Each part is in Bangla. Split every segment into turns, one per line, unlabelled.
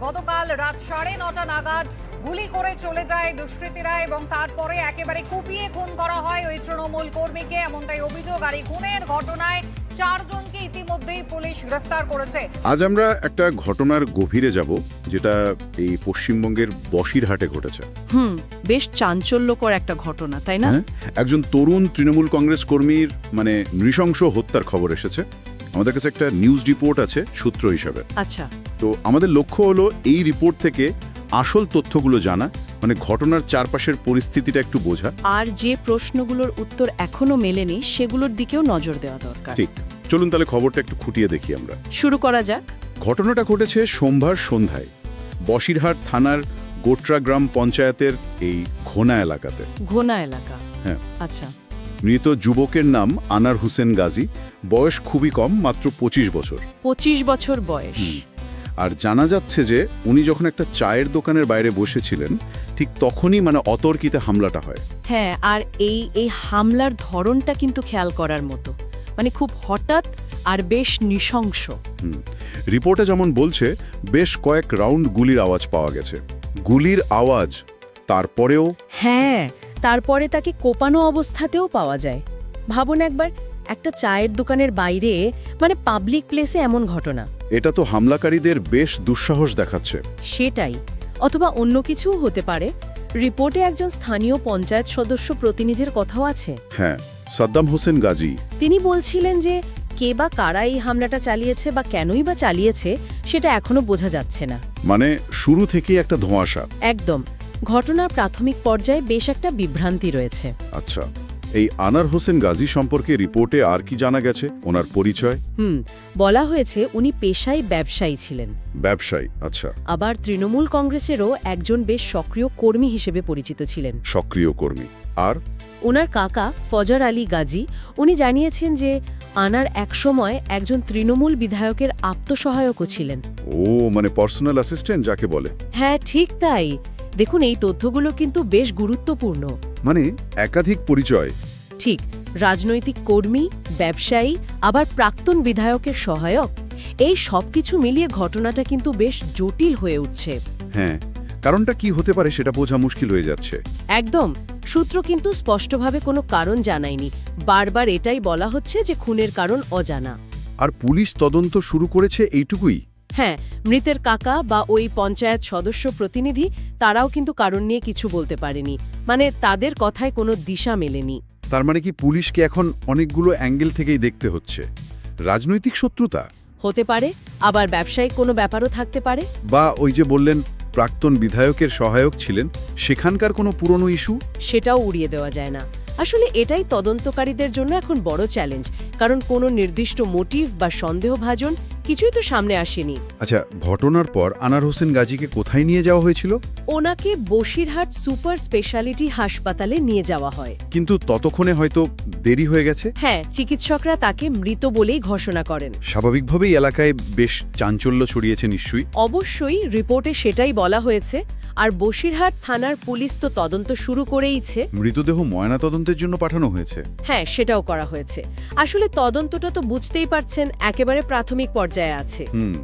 গতকাল রাত সাড়ে নটা নাগাদ গুলি করে চলে যায় দুষ্কৃতীরা এবং তারপরে একেবারে কুপিয়ে খুন করা হয় ওই তৃণমূল কর্মীকে। এমনটাই অভিযোগ। আর এই খুনের ঘটনায় চারজনকে ইতিমধ্যেই পুলিশ গ্রেফতার করেছে।
আজ আমরা একটা ঘটনার গভীরে যাব যেটা এই পশ্চিমবঙ্গের বসিরহাটে ঘটেছে।
হুম বেশ চাঞ্চল্যকর একটা ঘটনা তাই না?
হ্যাঁ একজন তরুণ তৃণমূল কংগ্রেস কর্মীর মানে নৃশংস হত্যার খবর এসেছে। আমাদের কাছে একটা নিউজ রিপোর্ট আছে সূত্র হিসাবে।
আচ্ছা।
তো আমাদের লক্ষ্য হলো এই রিপোর্ট থেকে আসল তথ্যগুলো জানা মানে ঘটনার চারপাশের পরিস্থিতিটা একটু বোঝা।
আর যে প্রশ্নগুলোর উত্তর এখনও মেলেনি সেগুলোর দিকেও নজর দেওয়া দরকার।
ঠিক। চলুন তাহলে খবরটা একটু খুঁটিয়ে দেখি আমরা।
শুরু করা যাক।
ঘটনাটা ঘটেছে সোমবার সন্ধ্যায় বসিরহাট থানার গোট্রা গ্রাম পঞ্চায়েতের এই ঘোনা এলাকাতে।
ঘোনা এলাকা।
হ্যাঁ।
আচ্ছা।
মৃত যুবকের নাম আনার হোসেন গাজী। বয়স খুবই কম মাত্র ২৫ বছর।
পঁচিশ বছর বয়স।
আর জানা যাচ্ছে যে উনি যখন একটা চায়ের দোকানের বাইরে বসেছিলেন ঠিক তখনই মানে অতর্কিতে হামলাটা হয়।
হ্যাঁ আর এই এই হামলার ধরনটা কিন্তু খেয়াল করার মতো। মানে খুব হঠাৎ আর বেশ নৃশংস।
হুম। রিপোর্টে যেমন বলছে বেশ কয়েক রাউন্ড গুলির আওয়াজ পাওয়া গেছে। গুলির আওয়াজ তারপরেও
হ্যাঁ তারপরে তাকে কোপানো অবস্থাতেও পাওয়া যায়। ভাবুন একবার একটা চায়ের দোকানের বাইরে মানে পাবলিক প্লেসে এমন ঘটনা।
এটা তো হামলাকারীদের বেশ দুঃসাহস দেখাচ্ছে।
সেটাই। অথবা অন্য কিছুও হতে পারে। রিপোর্টে একজন স্থানীয় পঞ্চায়েত সদস্য প্রতিনিধির কথাও আছে।
হ্যাঁ সাদ্দাম হোসেন গাজী।
তিনি বলছিলেন যে কে বা কারা এই হামলাটা চালিয়েছে বা কেনই বা চালিয়েছে সেটা এখনও বোঝা যাচ্ছে না।
মানে শুরু থেকেই একটা ধোঁয়াশা।
একদম। ঘটনার প্রাথমিক পর্যায়ে বেশ একটা বিভ্রান্তি রয়েছে।
আচ্ছা এই আনার হোসেন গাজী সম্পর্কে রিপোর্টে আর কি জানা গেছে? ওনার পরিচয়?
হুম বলা হয়েছে উনি পেশায় ব্যবসায়ী ছিলেন।
ব্যবসায়ী আচ্ছা।
আবার তৃণমূল কংগ্রেসেরও একজন বেশ সক্রিয় কর্মী হিসেবে পরিচিত ছিলেন।
সক্রিয় কর্মী। আর?
ওনার কাকা ফজর আলী গাজী উনি জানিয়েছেন যে আনার একসময় একজন তৃণমূল বিধায়কের আত্মসহায়কও ছিলেন।
ও মানে পার্সোনাল অ্যাসিস্ট্যান্ট যাকে বলে?
হ্যাঁ ঠিক তাই। দেখুন এই তথ্যগুলো কিন্তু বেশ গুরুত্বপূর্ণ।
মানে একাধিক পরিচয়।
ঠিক রাজনৈতিক কর্মী ব্যবসায়ী আবার প্রাক্তন বিধায়কের সহায়ক এই সব কিছু মিলিয়ে ঘটনাটা কিন্তু বেশ জটিল হয়ে উঠছে।
হ্যাঁ কারণটা কি হতে পারে সেটা বোঝা মুশকিল হয়ে যাচ্ছে।
একদম সূত্র কিন্তু স্পষ্টভাবে কোনো কারণ জানায়নি। বারবার এটাই বলা হচ্ছে যে খুনের কারণ অজানা।
আর পুলিশ তদন্ত শুরু করেছে এইটুকুই?
হ্যাঁ মৃতের কাকা বা ওই পঞ্চায়েত সদস্য প্রতিনিধি তারাও কিন্তু কারণ নিয়ে কিছু বলতে পারেনি। মানে তাদের কথায় কোনো দিশা মেলেনি।
তার মানে কি পুলিশকে এখন অনেকগুলো অ্যাঙ্গেল থেকেই দেখতে হচ্ছে? রাজনৈতিক শত্রুতা?
হতে পারে আবার ব্যবসায়িক কোনো ব্যাপারও থাকতে পারে।
বা ওই যে বললেন প্রাক্তন বিধায়কের সহায়ক ছিলেন সেখানকার কোনো পুরনো ইস্যু?
সেটাও উড়িয়ে দেওয়া যায় না। আসলে এটাই তদন্তকারীদের জন্য এখন বড় চ্যালেঞ্জ। কারণ কোনো নির্দিষ্ট মোটিভ বা সন্দেহভাজন কিছুই তো সামনে আসেনি।
আচ্ছা ঘটনার পর আনার হোসেন গাজীকে কোথায় নিয়ে যাওয়া হয়েছিল?
ওনাকে বসিরহাট সুপার স্পেশালিটি হাসপাতালে নিয়ে যাওয়া হয়।
কিন্তু ততক্ষণে হয়তো দেরি হয়ে গেছে?
হ্যাঁ চিকিৎসকরা তাকে মৃত বলেই ঘোষণা করেন।
স্বাভাবিকভাবেই এলাকায় বেশ চাঞ্চল্য ছড়িয়েছে নিশ্চয়ই।
অবশ্যই রিপোর্টে সেটাই বলা হয়েছে। আর বসিরহাট থানার পুলিশ তো তদন্ত শুরু করেইছে।
মৃতদেহ ময়নাতদন্তের জন্য পাঠানো হয়েছে?
হ্যাঁ সেটাও করা হয়েছে। আসলে তদন্তটা তো বুঝতেই পারছেন একেবারে প্রাথমিক পর্যায়ে। আছে।
হুম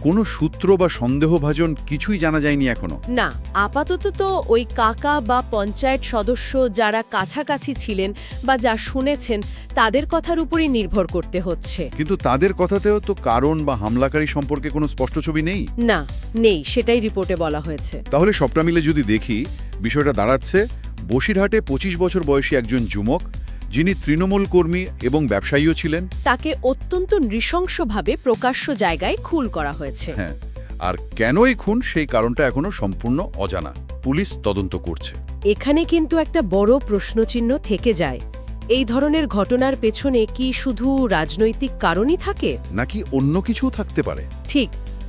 কোনো সূত্র বা সন্দেহভাজন কিছুই জানা যায়নি এখনও?
না আপাতত তো ওই কাকা বা পঞ্চায়েত সদস্য যারা কাছাকাছি ছিলেন বা যা শুনেছেন তাদের কথার উপরই নির্ভর করতে হচ্ছে।
কিন্তু তাদের কথাতেও তো কারণ বা হামলাকারী সম্পর্কে কোনো স্পষ্ট ছবি নেই?
না নেই সেটাই রিপোর্টে বলা হয়েছে।
তাহলে সবটা মিলে যদি দেখি বিষয়টা দাঁড়াচ্ছে বসিরহাটে ২৫ বছর বয়সী একজন যুবক যিনি তৃণমূল কর্মী এবং ব্যবসায়ীও ছিলেন।
তাকে অত্যন্ত নৃশংসভাবে প্রকাশ্য জায়গায় খুন করা হয়েছে।
হ্যাঁ আর কেন এই খুন সেই কারণটা এখনও সম্পূর্ণ অজানা। পুলিশ তদন্ত করছে।
এখানে কিন্তু একটা বড় প্রশ্নচিহ্ন থেকে যায়। এই ধরনের ঘটনার পেছনে কি শুধু রাজনৈতিক কারণই থাকে?
নাকি অন্য কিছুও থাকতে পারে?
ঠিক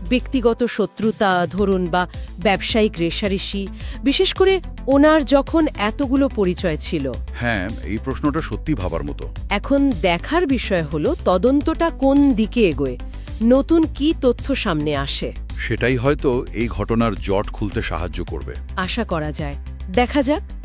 ব্যক্তিগত শত্রুতা ধরুন বা ব্যবসায়িক রেশারেশি বিশেষ করে ওনার যখন এতগুলো পরিচয় ছিল।
হ্যাঁ এই প্রশ্নটা সত্যি ভাবার মতো।
এখন দেখার বিষয় হলো তদন্তটা কোন দিকে এগোয় নতুন কি তথ্য সামনে আসে।
সেটাই হয়তো এই ঘটনার জট খুলতে সাহায্য করবে।
আশা করা যায়। দেখা যাক।